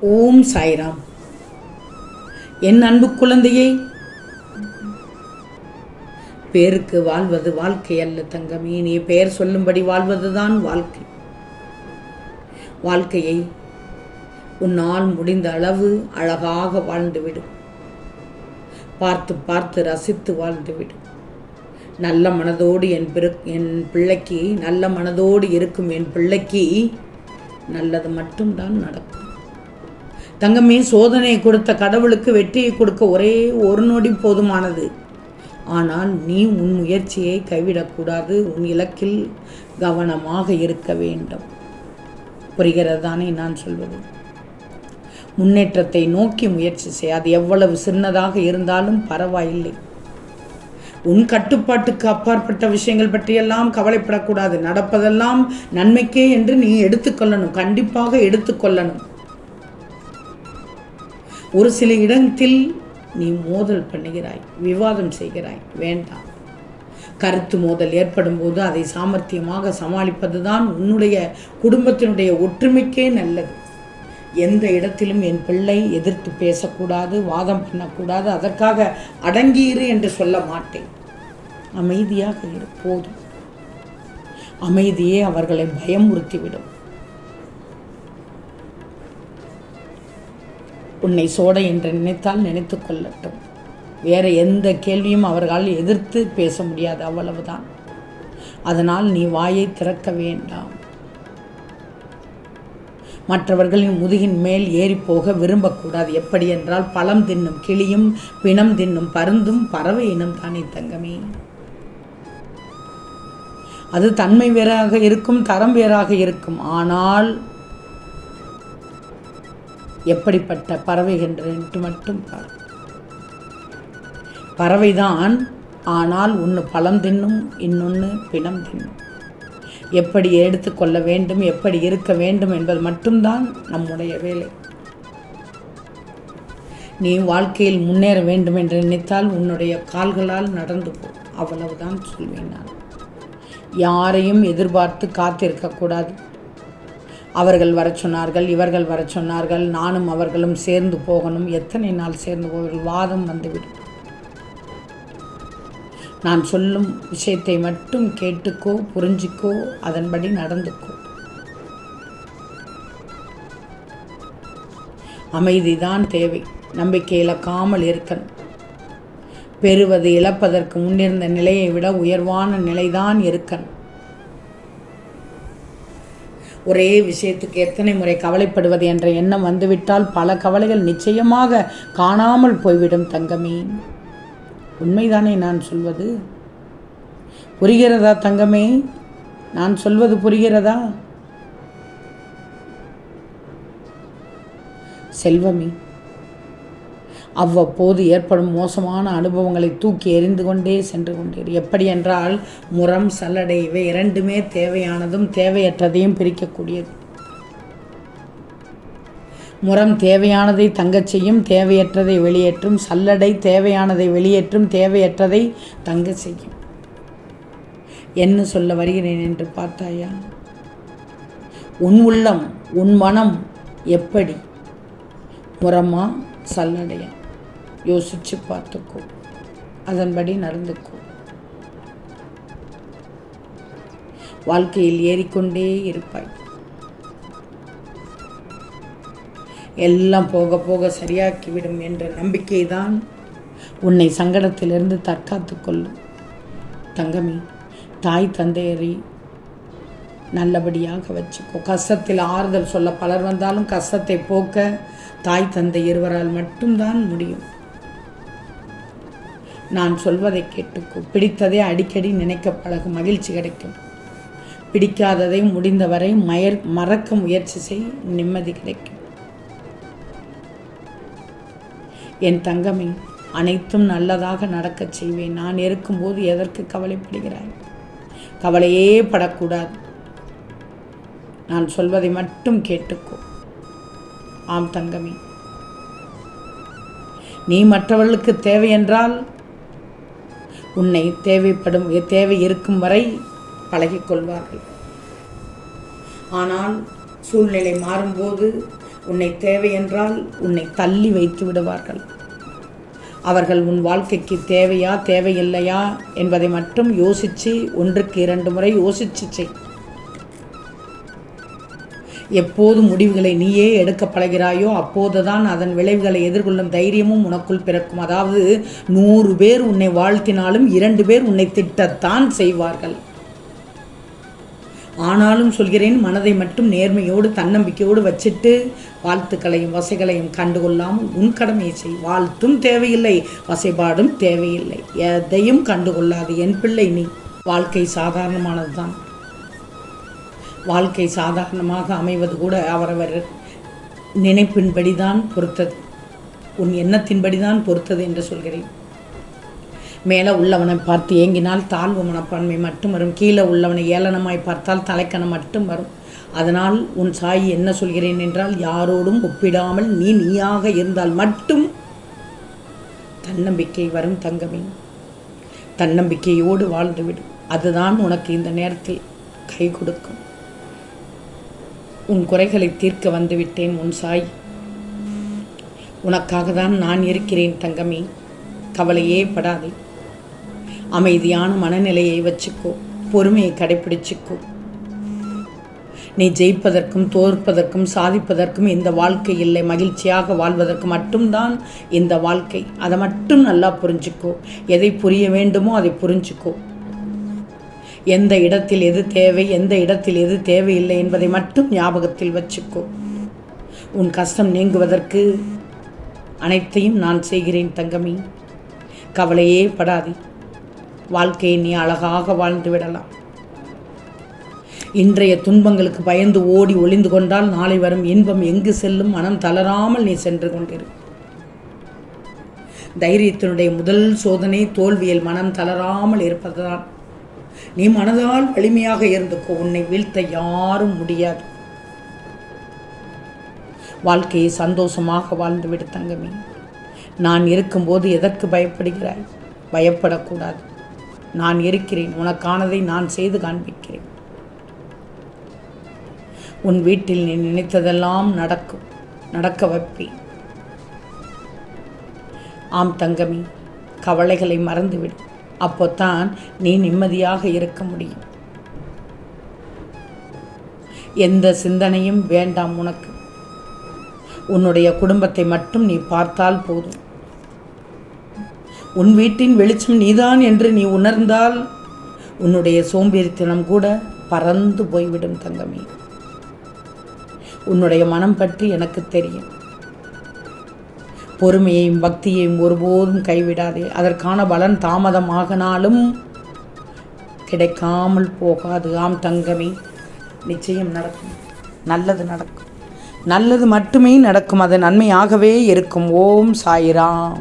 ஓம் சாய்ராம். என் அன்பு குழந்தையே பேருக்கு வாழ்வது வாழ்க்கை அல்ல தங்கமே. நீ பெயர் சொல்லும்படி வாழ்வதுதான் வாழ்க்கை. வாழ்க்கையை உன்னால் முடிந்த அளவு அழகாக வாழ்ந்துவிடும். பார்த்து பார்த்து ரசித்து வாழ்ந்துவிடும். நல்ல மனதோடு என் பிற என் பிள்ளைக்கு நல்ல மனதோடு இருக்கும் என் பிள்ளைக்கு நல்லது மட்டும்தான் நடக்கும். தங்கமே சோதனையை கொடுத்த கடவுளுக்கு வெற்றியை கொடுக்க ஒரே ஒரு நொடி போதுமானது. ஆனால் நீ உன் முயற்சியை கைவிடக்கூடாது உன் இலக்கில் கவனமாக இருக்க வேண்டும். புரிகிறது தானே நான் சொல்வது? முன்னேற்றத்தை நோக்கி முயற்சி செய். அது எவ்வளவு சின்னதாக இருந்தாலும் பரவாயில்லை. உன் கட்டுப்பாட்டுக்கு அப்பாற்பட்ட விஷயங்கள் பற்றியெல்லாம் கவலைப்படக்கூடாது. நடப்பதெல்லாம் நன்மைக்கே என்று நீ எடுத்துக்கொள்ளணும் கண்டிப்பாக எடுத்துக்கொள்ளணும் ஒரு சில இடத்தில் நீ மோதல் பண்ணுகிறாய் விவாதம் செய்கிறாய் வேண்டாம். கருத்து மோதல் ஏற்படும் போது அதை சாமர்த்தியமாக சமாளிப்பது தான் உன்னுடைய குடும்பத்தினுடைய ஒற்றுமைக்கே நல்லது. எந்த இடத்திலும் என் பிள்ளை எதிர்த்து பேசக்கூடாது வாதம் பண்ணக்கூடாது அதற்காக அடங்கியிரு என்று சொல்ல மாட்டேன். அமைதியாக இரு போதும். அமைதியே அவர்களை பயமுறுத்திவிடும். உன்னை சோடை என்று நினைத்தால் நினைத்து கொள்ளட்டும். வேற எந்த கேள்வியும் அவர்களால் எதிர்த்து பேச முடியாது அவ்வளவுதான். அதனால் நீ வாயை திறக்க வேண்டாம். மற்றவர்களின் முதுகின் மேல் ஏறி போக விரும்பக்கூடாது. எப்படி என்றால் பழம் தின்னும் கிளியும் பிணம் தின்னும் பருந்தும் பறவை இனம் தானே தங்கமே. அது தன்மை வேறாக இருக்கும் தரம் வேறாக இருக்கும். ஆனால் எப்படிப்பட்ட பறவைகள் என்று மட்டும் பார். பறவைதான் ஆனால் ஒன்று பழம் தின்னும் இன்னொன்று பிணம் தின்னும். எப்படி எடுத்துக்கொள்ள வேண்டும் எப்படி இருக்க வேண்டும் என்பது மட்டும்தான் நம்முடைய வேலை. நீ வாழ்க்கையில் முன்னேற வேண்டும் என்று நினைத்தால் உன்னுடைய கால்களால் நடந்து போ அவ்வளவுதான் சொல்வேன் நான். யாரையும் எதிர்பார்த்து காத்திருக்கக்கூடாது அவர்கள் வர சொன்னார்கள் இவர்கள் வர சொன்னார்கள் நானும் அவர்களும் சேர்ந்து போகணும். எத்தனை நாள் சேர்ந்து போவர்கள்? வாதம் வந்துவிடும். நான் சொல்லும் விஷயத்தை மட்டும் கேட்டுக்கோ புரிஞ்சிக்கோ அதன்படி நடந்துக்கோ. அமைதிதான் தேவை. நம்பிக்கை இழக்காமல் இருக்கணும். பெறுவது இழப்பதற்கு முன்னிருந்த நிலையை விட உயர்வான நிலைதான் இருக்கணும். ஒரே விஷயத்துக்கு எத்தனை முறை கவலைப்படுவது என்ற எண்ணம் வந்துவிட்டால் பல கவலைகள் நிச்சயமாக காணாமல் போய்விடும் தங்கமே. உண்மைதானே நான் சொல்வது? புரிகிறதா தங்கமே? நான் சொல்வது புரிகிறதா? செல்வமே அவ்வப்போது ஏற்படும் மோசமான அனுபவங்களை தூக்கி எறிந்து கொண்டே சென்று கொண்டீர். எப்படி என்றால் முரம் சல்லடை இவை இரண்டுமே தேவையானதும் தேவையற்றதையும் பிரிக்கக்கூடியது. முரம் தேவையானதை தங்கச் செய்யும் தேவையற்றதை வெளியேற்றும் சல்லடை தேவையானதை வெளியேற்றும் தேவையற்றதை தங்கச் செய்யும். என்ன சொல்ல வருகிறேன் என்று பார்த்தாயா? உன் உள்ளம் உன் மனம் எப்படி? முரமா சல்லடையா? யோசிச்சு பார்த்துக்கோ. அதன்படி நடந்துக்கோ. வாழ்க்கையில் ஏறிக்கொண்டே இருப்பாய். எல்லாம் போக போக சரியாக்கிவிடும் என்ற நம்பிக்கை தான் உன்னை சங்கடத்திலிருந்து தற்காத்து கொள்ளும். தங்கமி தாய் தந்தையரை நல்லபடியாக வச்சுக்கோ. கஷ்டத்தில் ஆறுதல் சொல்ல பலர் வந்தாலும் கஷ்டத்தை போக்க தாய் தந்தை இருவரால் மட்டும்தான் முடியும். நான் சொல்வதை கேட்டுக்கோ பிடித்ததை அடிக்கடி நினைக்க பழகு. மகிழ்ச்சி கிடைக்கும். பிடிக்காததை முடிந்தவரை மயர் மறக்க முயற்சி செய். நிம்மதி கிடைக்கும். என் தங்கமே அனைத்தும் நல்லதாக நடக்கச் செய்வேன். நான் இருக்கும்போது எதற்கு கவலைப்படுகிறாய்? கவலையே படக்கூடாது. நான் சொல்வதை மட்டும் கேட்டுக்கோ ஆம் தங்கமே. நீ மற்றவர்களுக்கு தேவை என்றால் உன்னை தேவைப்படும் தேவை இருக்கும் வரை பழகிக்கொள்வார்கள் ஆனால் சூழ்நிலை மாறும்போது உன்னை தேவை என்றால் உன்னை தள்ளி வைத்து விடுவார்கள். அவர்கள் உன் வாழ்க்கைக்கு தேவையா தேவையில்லையா என்பதை மட்டும் யோசித்து ஒன்றுக்கு இரண்டு முறை யோசிச்சு செய். எப்போது முடிவுகளை நீயே எடுக்க பழகிறாயோ அப்போதுதான் அதன் விளைவுகளை எதிர்கொள்ளும் தைரியமும் உனக்குள் பிறக்கும். அதாவது நூறு பேர் உன்னை வாழ்த்தினாலும் இரண்டு பேர் உன்னை திட்டத்தான் செய்வார்கள். ஆனாலும் சொல்கிறேன் மனதை மட்டும் நேர்மையோடு தன்னம்பிக்கையோடு வச்சிட்டு வாழ்த்துக்களையும் வசைகளையும் கண்டுகொள்ளாமல் உன் கடமையை செய். வாழ்த்தும் தேவையில்லை வசைபாடும் தேவையில்லை. எதையும் கண்டுகொள்ளாது. என் பிள்ளை நீ. வாழ்க்கை சாதாரணமானது தான் வாழ்க்கை சாதாரணமாக அமைவது கூட அவரவர் நினைப்பின்படிதான் பொறுத்தது. உன் எண்ணத்தின்படிதான் பொறுத்தது என்று சொல்கிறேன். மேலே உள்ளவனை பார்த்து ஏங்கினால் தாழ்வு மனப்பான்மை மட்டும் வரும். கீழே உள்ளவனை ஏளனமாய் பார்த்தால் தலைக்கணம் மட்டும் வரும். அதனால் உன் சாய் என்ன சொல்கிறேன் என்றால் யாரோடும் ஒப்பிடாமல் நீ நீயாக இருந்தால் மட்டும் தன்னம்பிக்கை வரும் தங்கமே. தன்னம்பிக்கையோடு வாழ்ந்துவிடும் அதுதான் உனக்கு இந்த நேரத்தில் கை கொடுக்கும். உன் குறைகளை தீர்க்க வந்துவிட்டேன் உன் சாய். உனக்காக தான் நான் இருக்கிறேன் தங்கமே. கவலையே படாதே. அமைதியான மனநிலையை வச்சுக்கோ. பொறுமையை கடைப்பிடிச்சுக்கோ. நீ ஜெயிப்பதற்கும் தோற்பதற்கும் சாதிப்பதற்கும் இந்த வாழ்க்கை இல்லை. மகிழ்ச்சியாக வாழ்வதற்கு மட்டும்தான் இந்த வாழ்க்கை. அதை மட்டும் நல்லா புரிஞ்சுக்கோ. எதை புரிய வேண்டுமோ அதை புரிஞ்சுக்கோ. எந்த இடத்தில் எது தேவை எந்த இடத்தில் எது தேவையில்லை என்பதை மட்டும் ஞாபகத்தில் வச்சுக்கோ. உன் கஷ்டம் நீங்குவதற்கு அனைத்தையும் நான் செய்கிறேன் தங்கமி. கவலையே படாதே. வாழ்க்கையை நீ அழகாக வாழ்ந்து விடலாம். இன்றைய துன்பங்களுக்கு பயந்து ஓடி ஒளிந்து கொண்டால் நாளை வரும் இன்பம் எங்கு செல்லும் மனம் தளராமல் நீ சென்று கொண்டிரு. தைரியத்தினுடைய முதல் சோதனை தோல்வியில் மனம் தளராமல் இருப்பதுதான். நீ மனதால் வலிமையாக இருந்துக்கோ உன்னை வீழ்த்த யாரும் முடியாது. வாழ்க்கையை சந்தோஷமாக வாழ்ந்துவிடு தங்கமே. நான் இருக்கும்போது எதற்கு பயப்படுகிறாய்? பயப்படக்கூடாது. நான் இருக்கிறேன் உனக்கானதை நான் செய்து காண்பிக்கிறேன். உன் வீட்டில் நீ நினைத்ததெல்லாம் நடக்கும் நடக்க வைப்பேன். ஆம் தங்கமி கவலைகளை மறந்துவிடு. அப்போத்தான் நீ நிம்மதியாக இருக்க முடியும். எந்த சிந்தனையும் வேண்டாம் உனக்கு. உன்னுடைய குடும்பத்தை மட்டும் நீ பார்த்தால் போதும். உன் வீட்டின் வெளிச்சம் நீதான் என்று நீ உணர்ந்தால் உன்னுடைய சோம்பேறித்தனம் கூட பறந்து போய்விடும் தங்கமே. உன்னுடைய மனம் பற்றி எனக்கு தெரியும். பொறுமையையும் பக்தியையும் ஒருபோதும் கைவிடாதே. அதற்கான பலன் தாமதமாகனாலும் கிடைக்காமல் போகாது. ஆம் தங்கமே நிச்சயம் நடக்கும். நல்லது நடக்கும். நல்லது மட்டுமே நடக்கும். அது நன்மையாகவே இருக்கும். ஓம் சாயிராம்.